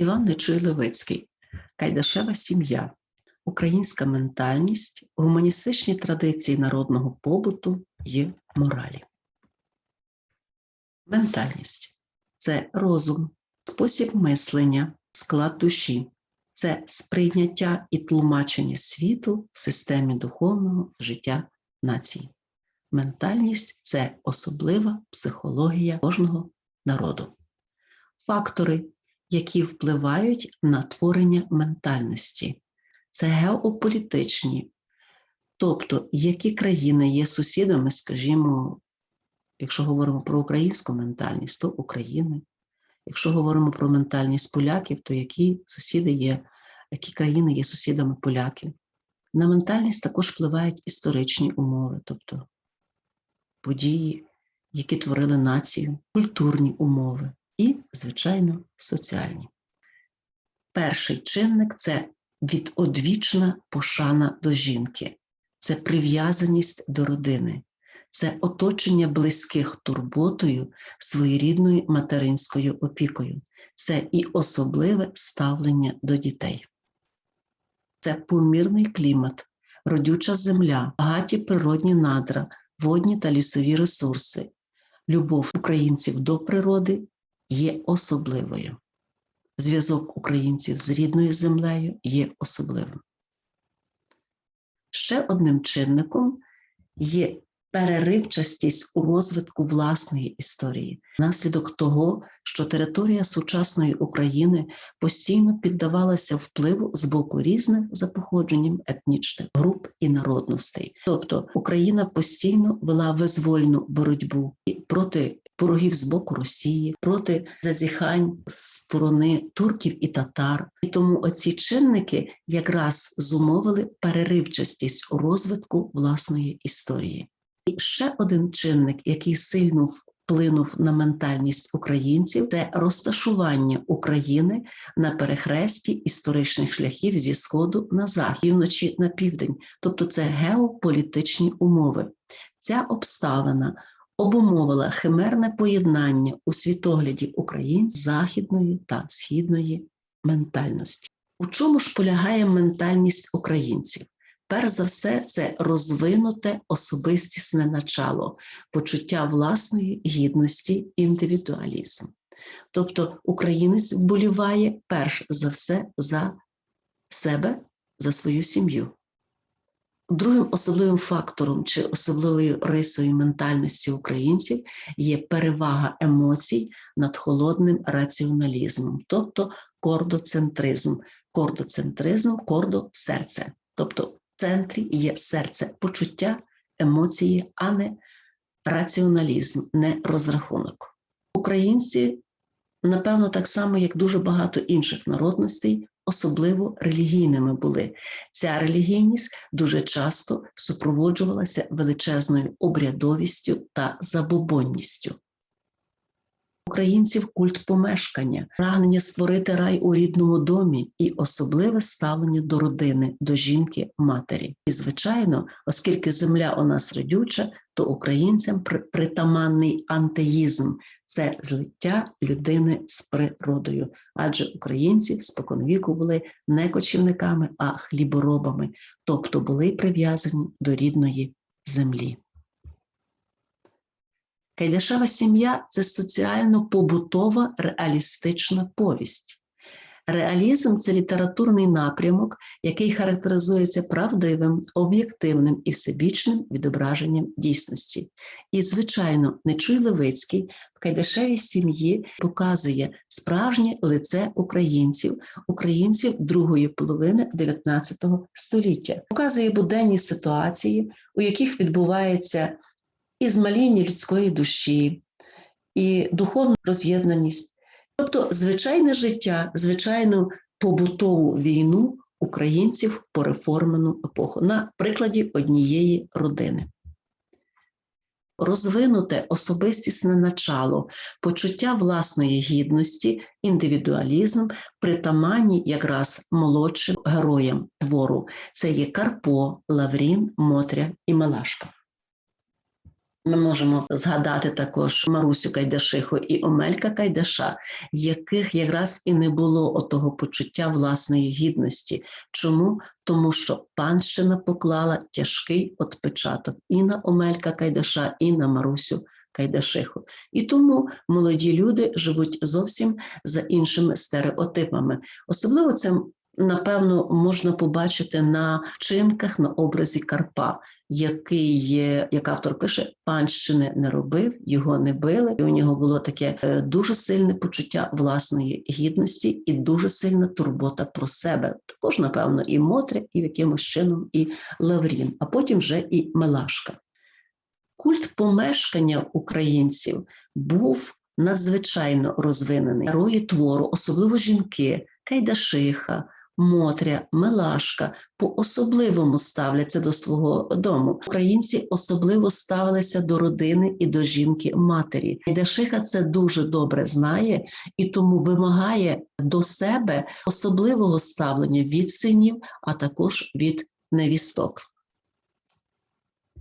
Іван Нечуй Левицький, Кайдашева сім'я, українська ментальність, гуманістичні традиції народного побуту і моралі. Ментальність це розум, спосіб мислення, склад душі, це сприйняття і тлумачення світу в системі духовного життя нації. Ментальність це особлива психологія кожного народу. Фактори, які впливають на творення ментальності, це геополітичні, тобто які країни є сусідами, скажімо, якщо говоримо про українську ментальність, то України. Якщо говоримо про ментальність поляків, то які сусіди є, які країни є сусідами поляків. На ментальність також впливають історичні умови, тобто події, які творили націю, культурні умови і, звичайно, соціальні. Перший чинник це відодвічна пошана до жінки, це прив'язаність до родини, це оточення близьких турботою, своєрідною материнською опікою, це і особливе ставлення до дітей. Це помірний клімат, родюча земля, багаті природні надра, водні та лісові ресурси. Любов українців до природи є особливою. Зв'язок українців з рідною землею є особливим. Ще одним чинником є переривчастість у розвитку власної історії, внаслідок того, що територія сучасної України постійно піддавалася впливу з боку різних за походженням етнічних груп і народностей. Тобто Україна постійно вела визвольну боротьбу проти ворогів з боку Росії, проти зазіхань з сторони турків і татар. І тому оці чинники якраз зумовили переривчастість розвитку власної історії. І ще один чинник, який сильно вплинув на ментальність українців, це розташування України на перехресті історичних шляхів зі сходу на захід, півночі на південь, тобто це геополітичні умови. Ця обставина обумовила химерне поєднання у світогляді українців західної та східної ментальності. У чому ж полягає ментальність українців? Перш за все, це розвинуте особистісне начало, почуття власної гідності, індивідуалізм. Тобто українець вболіває перш за все за себе, за свою сім'ю. Другим особливим фактором чи особливою рисою ментальності українців є перевага емоцій над холодним раціоналізмом, тобто кордоцентризм, кордоцентризм, кордо серце. Тобто в центрі є серце, почуття, емоції, а не раціоналізм, не розрахунок. Українці, напевно, так само, як дуже багато інших народностей, особливо релігійними були. Ця релігійність дуже часто супроводжувалася величезною обрядовістю та забобонністю. Українців культ помешкання, прагнення створити рай у рідному домі і особливе ставлення до родини, до жінки, матері. І, звичайно, оскільки земля у нас родюча, то українцям притаманний антеїзм це злиття людини з природою, адже українці споконвіку були не кочівниками, а хліборобами, тобто були прив'язані до рідної землі. Кайдашева сім'я це соціально-побутова реалістична повість. Реалізм це літературний напрямок, який характеризується правдивим, об'єктивним і всебічним відображенням дійсності. І, звичайно, Нечуй Левицький в Кайдашевій сім'ї показує справжнє лице українців, українців другої половини 19 століття, показує буденні ситуації, у яких відбувається і змаління людської душі, і духовна роз'єднаність. Тобто звичайне життя, звичайну побутову війну українців по реформену епоху на прикладі однієї родини. Розвинуте особистісне начало, почуття власної гідності, індивідуалізм притаманні якраз молодшим героям твору. Це є Карпо, Лаврін, Мотря і Малашка. Ми можемо згадати також Марусю Кайдашиху і Омелька Кайдаша, яких якраз і не було отого почуття власної гідності. Чому? Тому що панщина поклала тяжкий отпечаток і на Омелька Кайдаша, і на Марусю Кайдашиху. І тому молоді люди живуть зовсім за іншими стереотипами. Особливо це напевно можна побачити на вчинках на образі Карпа, який як автор пише, панщини не робив, його не били. І у нього було таке е, дуже сильне почуття власної гідності і дуже сильна турбота про себе. Також, напевно, і Мотря, і якимось чином, і Лаврін, а потім вже і Мелашка. Культ помешкання українців був надзвичайно розвинений. Герої твору, особливо жінки, Кайдашиха, Мотря, Мелашка по-особливому ставляться до свого дому. Українці особливо ставилися до родини і до жінки матері. Кайдашиха це дуже добре знає і тому вимагає до себе особливого ставлення від синів, а також від невісток.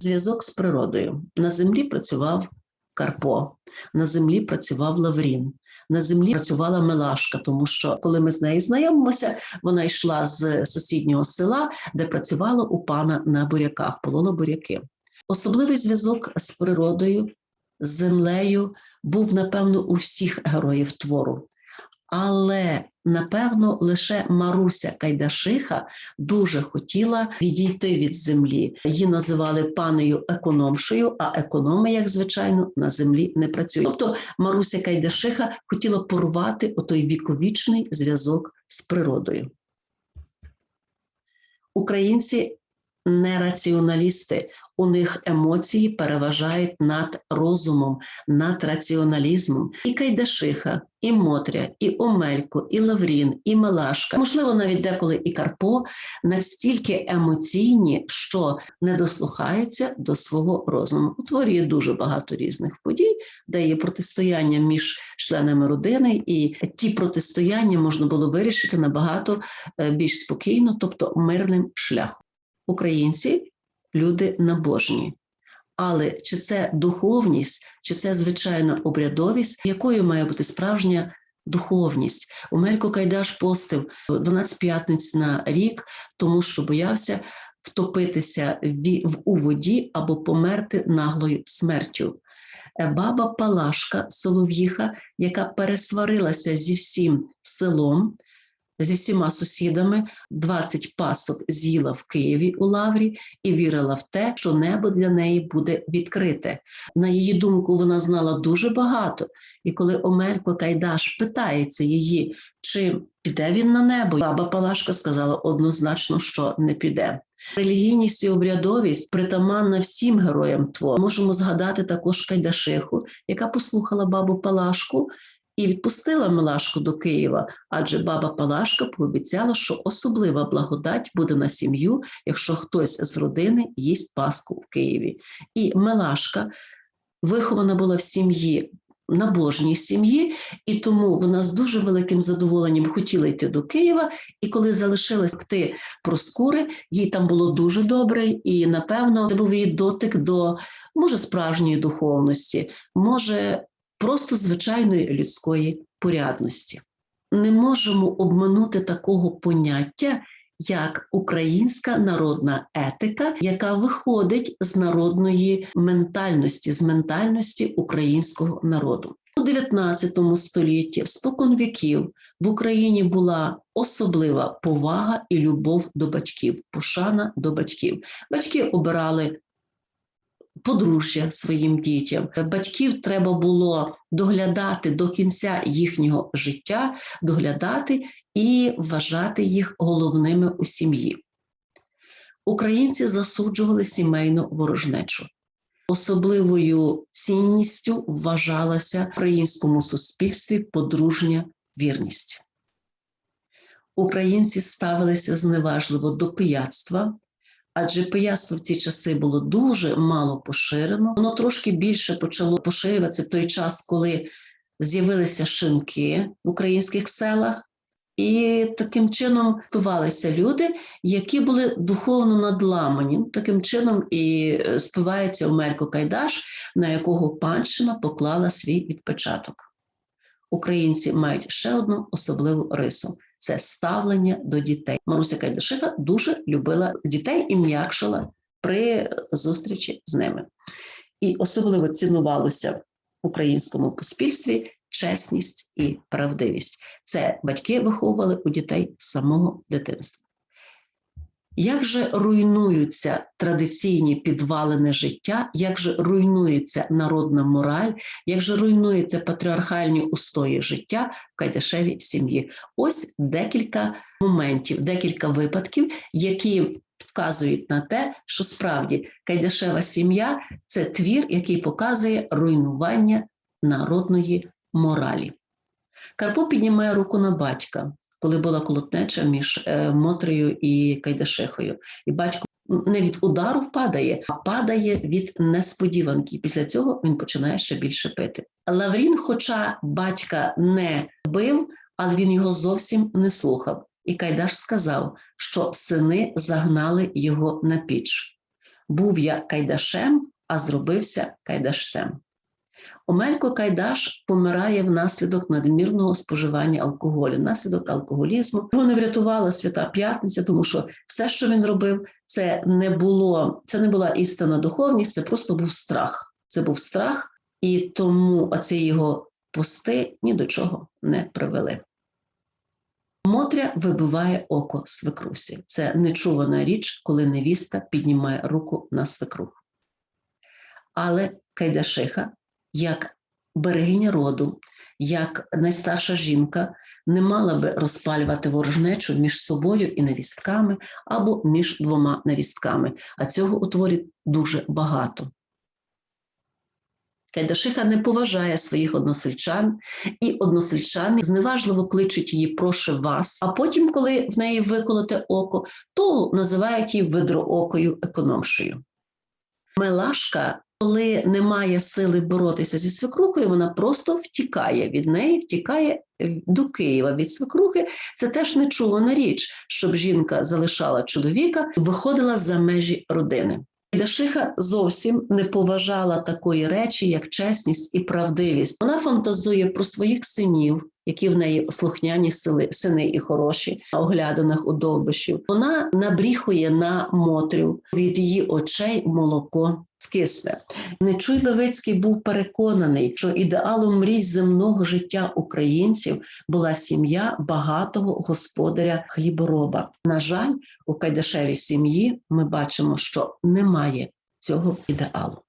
Зв'язок з природою. На землі працював Карпо, на землі працював Лаврін, на землі працювала Мелашка, тому що коли ми з нею знайомимося, вона йшла з сусіднього села, де працювала у пана на буряках, полола буряки. Особливий зв'язок з природою, з землею був, напевно, у всіх героїв твору. Але напевно лише Маруся Кайдашиха дуже хотіла відійти від землі. Її називали панею економшею, а економи, як звичайно, на землі не працюють. Тобто Маруся Кайдашиха хотіла порвати отой віковічний зв'язок з природою. Українці не раціоналісти. У них емоції переважають над розумом, над раціоналізмом. І Кайдашиха, і Мотря, і Омелько, і Лаврін, і Мелашка, можливо, навіть деколи і Карпо настільки емоційні, що не дослухаються до свого розуму. У творі є дуже багато різних подій, де є протистояння між членами родини, і ті протистояння можна було вирішити набагато е, більш спокійно, тобто мирним шляхом. Українці люди набожні. Але чи це духовність, чи це звичайна обрядовість, якою має бути справжня духовність? Умелько Кайдаш постив 12 п'ятниць на рік, тому що боявся втопитися в- у воді або померти наглою смертю. Е, Баба Палашка Солов'їха, яка пересварилася зі всім селом, зі всіма сусідами, 20 пасок з'їла в Києві у Лаврі і вірила в те, що небо для неї буде відкрите. На її думку, вона знала дуже багато. І коли Омелько Кайдаш питається її, чи піде він на небо, баба Палашка сказала однозначно, що не піде. Релігійність і обрядовість притаманна всім героям твору. Можемо згадати також Кайдашиху, яка послухала бабу Палашку і відпустила Милашку до Києва, адже баба Палашка пообіцяла, що особлива благодать буде на сім'ю, якщо хтось з родини їсть Пасху в Києві. І Милашка вихована була в сім'ї. Набожній сім'ї, і тому вона з дуже великим задоволенням хотіла йти до Києва. І коли залишилась йти Проскури, їй там було дуже добре, і напевно це був її дотик до може справжньої духовності, може просто звичайної людської порядності. Не можемо обминути такого поняття, як українська народна етика, яка виходить з народної ментальності, з ментальності українського народу. У 19 столітті, спокон віків, в Україні була особлива повага і любов до батьків, пошана до батьків. Батьки обирали подружжя своїм дітям. Батьків треба було доглядати до кінця їхнього життя, доглядати і вважати їх головними у сім'ї. Українці засуджували сімейну ворожнечу. Особливою цінністю вважалася в українському суспільстві подружня вірність. Українці ставилися зневажливо до пияцтва, адже пияцтво в ці часи було дуже мало поширено. Воно трошки більше почало поширюватися в той час, коли з'явилися шинки в українських селах, І таким чином спивалися люди, які були духовно надламані. Таким чином і е, спивається Омелько Кайдаш, на якого панщина поклала свій відпечаток. Українці мають ще одну особливу рису це ставлення до дітей. Маруся Кайдашиха дуже любила дітей і м'якшила при зустрічі з ними. І особливо цінувалося в українському суспільстві чесність і правдивість. Це батьки виховували у дітей самого дитинства. Як же руйнуються традиційні підвалини життя, як же руйнується народна мораль, як же руйнуються патріархальні устої життя в Кайдашевій сім'ї? Ось декілька моментів, декілька випадків, які вказують на те, що справді Кайдашева сім'я це твір, який показує руйнування народної моралі. Карпо піднімає руку на батька, коли була колотнеча між е, Мотрею і Кайдашехою. І батько не від удару впадає, а падає від несподіванки. Після цього він починає ще більше пити. Лаврін, хоча батька не бив, але він його зовсім не слухав. І Кайдаш сказав, що сини загнали його на піч. Був я Кайдашем, а зробився Кайдашцем. Омелько Кайдаш помирає внаслідок надмірного споживання алкоголю, внаслідок алкоголізму. Його не врятувала свята п'ятниця, тому що все, що він робив, це не було, це не була істинна духовність, це просто був страх. Це був страх, і тому оці його пости ні до чого не привели. Мотря вибиває око свекрусі. Це нечувана річ, коли невіста піднімає руку на свекруху. Але Кайдашиха як берегиня роду, як найстарша жінка, не мала би розпалювати ворожнечу між собою і невістками або між двома невістками, а цього у творі дуже багато. Кайдашиха не поважає своїх односельчан, і односельчани зневажливо кличуть її проше вас, а потім, коли в неї виколоте око, то називають її видроокою економшею. Мелашка коли немає сили боротися зі свекрухою, вона просто втікає від неї, втікає до Києва від свекрухи. Це теж нечувана річ, щоб жінка залишала чоловіка, виходила за межі родини. Дашиха зовсім не поважала такої речі, як чесність і правдивість. Вона фантазує про своїх синів, які в неї слухняні сили, сини і хороші, на огляданах у довбишів. Вона набріхує на Мотрю від її очей молоко скисне. Нечуй Левицький був переконаний, що ідеалом мрій земного життя українців була сім'я багатого господаря хлібороба. На жаль, у Кайдашевій сім'ї ми бачимо, що немає цього ідеалу.